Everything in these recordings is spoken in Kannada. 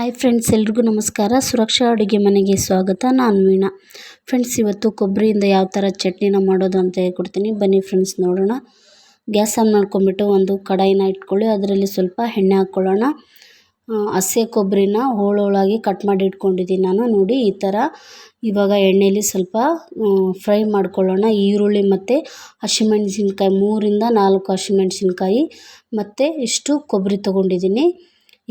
ಹಾಯ್ ಫ್ರೆಂಡ್ಸ್ ಎಲ್ರಿಗೂ ನಮಸ್ಕಾರ. ಸುರಕ್ಷಾ ಅಡುಗೆ ಮನೆಗೆ ಸ್ವಾಗತ. ನಾನು ವೀಣಾ. ಫ್ರೆಂಡ್ಸ್ ಇವತ್ತು ಕೊಬ್ಬರಿಯಿಂದ ಯಾವ ಥರ ಚಟ್ನಿನ ಮಾಡೋದು ಅಂತ ಹೇಳ್ಕೊಡ್ತೀನಿ. ಬನ್ನಿ ಫ್ರೆಂಡ್ಸ್ ನೋಡೋಣ. ಗ್ಯಾಸ್ ಆನ್ ಮಾಡ್ಕೊಂಬಿಟ್ಟು ಒಂದು ಕಡಾಯಿನ ಇಟ್ಕೊಳ್ಳಿ. ಅದರಲ್ಲಿ ಸ್ವಲ್ಪ ಎಣ್ಣೆ ಹಾಕ್ಕೊಳ್ಳೋಣ ಹಸೆ ಕೊಬ್ಬರಿನ ಹೋಳೋಳಾಗಿ ಕಟ್ ಮಾಡಿ ಇಟ್ಕೊಂಡಿದ್ದೀನಿ ನಾನು. ನೋಡಿ, ಈ ಥರ ಇವಾಗ ಎಣ್ಣೆಯಲ್ಲಿ ಸ್ವಲ್ಪ ಫ್ರೈ ಮಾಡ್ಕೊಳ್ಳೋಣ. ಈರುಳ್ಳಿ ಮತ್ತು ಹಸಿಮೆಣಸಿನ್ಕಾಯಿ, ಮೂರಿಂದ ನಾಲ್ಕು ಹಸಿಮೆಣಸಿನ್ಕಾಯಿ ಮತ್ತು ಇಷ್ಟು ಕೊಬ್ಬರಿ ತೊಗೊಂಡಿದ್ದೀನಿ.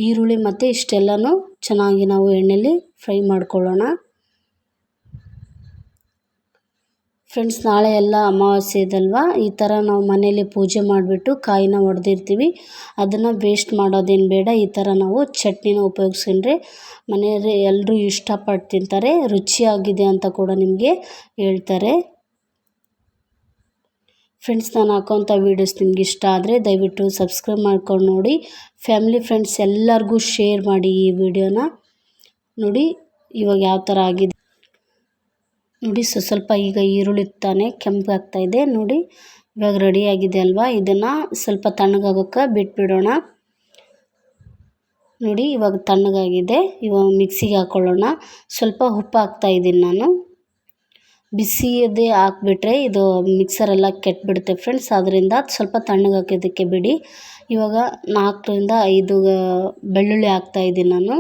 ಈರುಳ್ಳಿ ಮತ್ತು ಇಷ್ಟೆಲ್ಲನೂ ಚೆನ್ನಾಗಿ ನಾವು ಎಣ್ಣೆಯಲ್ಲಿ ಫ್ರೈ ಮಾಡ್ಕೊಳ್ಳೋಣ. ಫ್ರೆಂಡ್ಸ್, ನಾಳೆ ಎಲ್ಲ ಅಮಾವಾಸ್ಯೆ ಇದಲ್ವಾ? ಈ ಥರ ನಾವು ಮನೇಲಿ ಪೂಜೆ ಮಾಡಿಬಿಟ್ಟು ಕಾಯಿನ ಹೊಡೆದಿರ್ತೀವಿ ಅದನ್ನು ವೇಸ್ಟ್ ಮಾಡೋದೇನು ಬೇಡ. ಈ ಥರ ನಾವು ಚಟ್ನಿನ ಉಪಯೋಗಿಸ್ಕೊಂಡ್ರೆ ಮನೆಯಲ್ಲಿ ಎಲ್ಲರೂ ಇಷ್ಟಪಟ್ಟು ತಿಂತಾರೆ, ರುಚಿಯಾಗಿದೆ ಅಂತ ಕೂಡ ನಿಮಗೆ ಹೇಳ್ತಾರೆ. ಫ್ರೆಂಡ್ಸ್, ನಾನು ಹಾಕೋಂಥ ವೀಡಿಯೋಸ್ ನಿಮ್ಗೆ ಇಷ್ಟ ಆದರೆ ದಯವಿಟ್ಟು ಸಬ್ಸ್ಕ್ರೈಬ್ ಮಾಡ್ಕೊಂಡು ನೋಡಿ. ಫ್ಯಾಮಿಲಿ ಫ್ರೆಂಡ್ಸ್ ಎಲ್ಲರಿಗೂ ಶೇರ್ ಮಾಡಿ ಈ ವಿಡಿಯೋನ ನೋಡಿ, ಇವಾಗ ಯಾವ ಥರ ಆಗಿದೆ. ನೋಡಿ, ಸೊ, ಸ್ವಲ್ಪ ಈಗ ಈರುಳ್ಳಿ ತಾನೆ ಕೆಂಪಾಗ್ತಾ ಇದೆ. ನೋಡಿ, ಇವಾಗ ರೆಡಿ ಆಗಿದೆ ಅಲ್ವಾ? ಇದನ್ನು ಸ್ವಲ್ಪ ತಣ್ಣಗಾಗೋಕ್ಕೆ ಬಿಟ್ಬಿಡೋಣ. ನೋಡಿ, ಇವಾಗ ತಣ್ಣಗಾಗಿದೆ. ಇವಾಗ ಮಿಕ್ಸಿಗೆ ಹಾಕ್ಕೊಳ್ಳೋಣ ಸ್ವಲ್ಪ ಉಪ್ಪು ಹಾಕ್ತಾಯಿದ್ದೀನಿ ನಾನು. ಬಿಸಿಯದೇ ಹಾಕ್ಬಿಟ್ರೆ ಇದು ಮಿಕ್ಸರೆಲ್ಲ ಕೆಟ್ಬಿಡುತ್ತೆ ಫ್ರೆಂಡ್ಸ್ ಅದರಿಂದ ಸ್ವಲ್ಪ ತಣ್ಣಗೆ ಹಾಕೋದಕ್ಕೆ ಬಿಡಿ. ಇವಾಗ ನಾಲ್ಕರಿಂದ ಐದು ಬೆಳ್ಳುಳ್ಳಿ ಹಾಕ್ತಾಯಿದ್ದೀನಿ ನಾನು.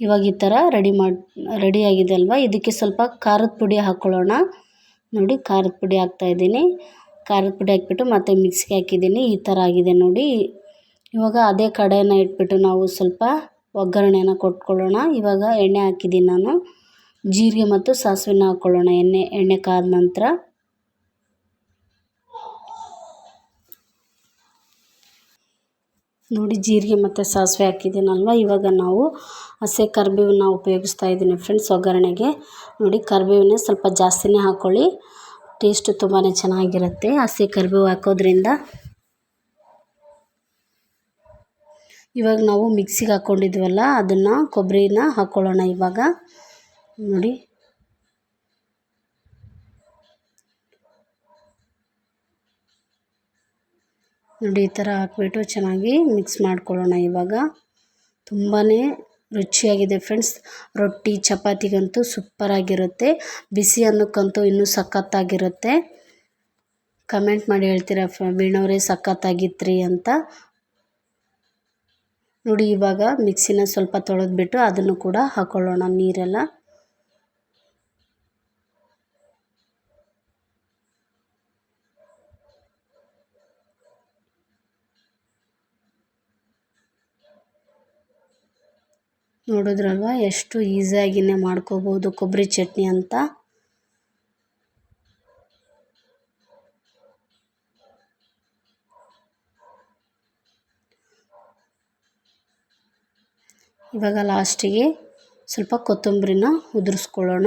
ಇವಾಗ ಈ ಥರ ರೆಡಿ ಮಾಡಿ ರೆಡಿ ಆಗಿದೆ ಅಲ್ವಾ? ಇದಕ್ಕೆ ಸ್ವಲ್ಪ ಖಾರದ ಪುಡಿ ಹಾಕ್ಕೊಳ್ಳೋಣ ನೋಡಿ, ಖಾರದ ಪುಡಿ ಹಾಕ್ತಾಯಿದ್ದೀನಿ ಖಾರದ ಪುಡಿ ಹಾಕ್ಬಿಟ್ಟು ಮತ್ತೆ ಮಿಕ್ಸಿಗೆ ಹಾಕಿದ್ದೀನಿ. ಈ ಥರ ಆಗಿದೆ ನೋಡಿ. ಇವಾಗ ಅದೇ ಕಡೆನ ಇಟ್ಬಿಟ್ಟು ನಾವು ಸ್ವಲ್ಪ ಒಗ್ಗರಣೆನ ಕೊಟ್ಕೊಳ್ಳೋಣ. ಇವಾಗ ಎಣ್ಣೆ ಹಾಕಿದ್ದೀನಿ ನಾನು. ಜೀರಿಗೆ ಮತ್ತು ಸಾಸಿವೆನ ಹಾಕ್ಕೊಳ್ಳೋಣ ಎಣ್ಣೆ ಎಣ್ಣೆ ಕಾದ ನಂತರ ನೋಡಿ ಜೀರಿಗೆ ಮತ್ತು ಸಾಸಿವೆ ಹಾಕಿದ್ದೀನಲ್ವ? ಇವಾಗ ನಾವು ಹಸೆ ಕರಿಬೇವನ್ನ ಉಪಯೋಗಿಸ್ತಾ ಇದ್ದೀನಿ ಫ್ರೆಂಡ್ಸ್ ಒಗ್ಗರಣೆಗೆ. ನೋಡಿ ಕರಿಬೇವನ್ನೇ ಸ್ವಲ್ಪ ಜಾಸ್ತಿನೇ ಹಾಕ್ಕೊಳ್ಳಿ ಟೇಸ್ಟು ತುಂಬಾ ಚೆನ್ನಾಗಿರುತ್ತೆ. ಹಸಿ ಕರಿಬೇವು ಹಾಕೋದ್ರಿಂದ ಇವಾಗ ನಾವು ಮಿಕ್ಸಿಗೆ ಹಾಕ್ಕೊಂಡಿದ್ವಲ್ಲ ಅದನ್ನು, ಕೊಬ್ಬರಿನ ಹಾಕ್ಕೊಳ್ಳೋಣ ಇವಾಗ. ನೋಡಿ. ನೋಡಿ, ಈ ಥರ ಹಾಕ್ಬಿಟ್ಟು ಚೆನ್ನಾಗಿ ಮಿಕ್ಸ್ ಮಾಡ್ಕೊಳ್ಳೋಣ ಇವಾಗ. ತುಂಬಾ ರುಚಿಯಾಗಿದೆ ಫ್ರೆಂಡ್ಸ್ ರೊಟ್ಟಿ, ಚಪಾತಿಗಂತೂ ಸೂಪರಾಗಿರುತ್ತೆ ಬಿಸಿ ಅನ್ನಕ್ಕಂತೂ ಇನ್ನೂ ಸಖತ್ತಾಗಿರುತ್ತೆ. ಕಮೆಂಟ್ ಮಾಡಿ ಹೇಳ್ತೀರಾ ವೀಣವ್ರೆ, ಸಖತ್ತಾಗಿತ್ರಿ ಅಂತ. ನೋಡಿ, ಇವಾಗ ಮಿಕ್ಸಿನ ಸ್ವಲ್ಪ ತೊಳೆದ್ಬಿಟ್ಟು ಅದನ್ನು ಕೂಡ ಹಾಕ್ಕೊಳ್ಳೋಣ ನೀರೆಲ್ಲ. ನೋಡಿದ್ರಲ್ವ? ಎಷ್ಟು ಈಸಿಯಾಗಿಯೇ ಮಾಡ್ಕೋಬೋದು ಕೊಬ್ಬರಿ ಚಟ್ನಿ ಅಂತ. ಇವಾಗ ಲಾಸ್ಟಿಗೆ ಸ್ವಲ್ಪ ಕೊತ್ತಂಬರಿನ ಉದುರಿಸ್ಕೊಳ್ಳೋಣ.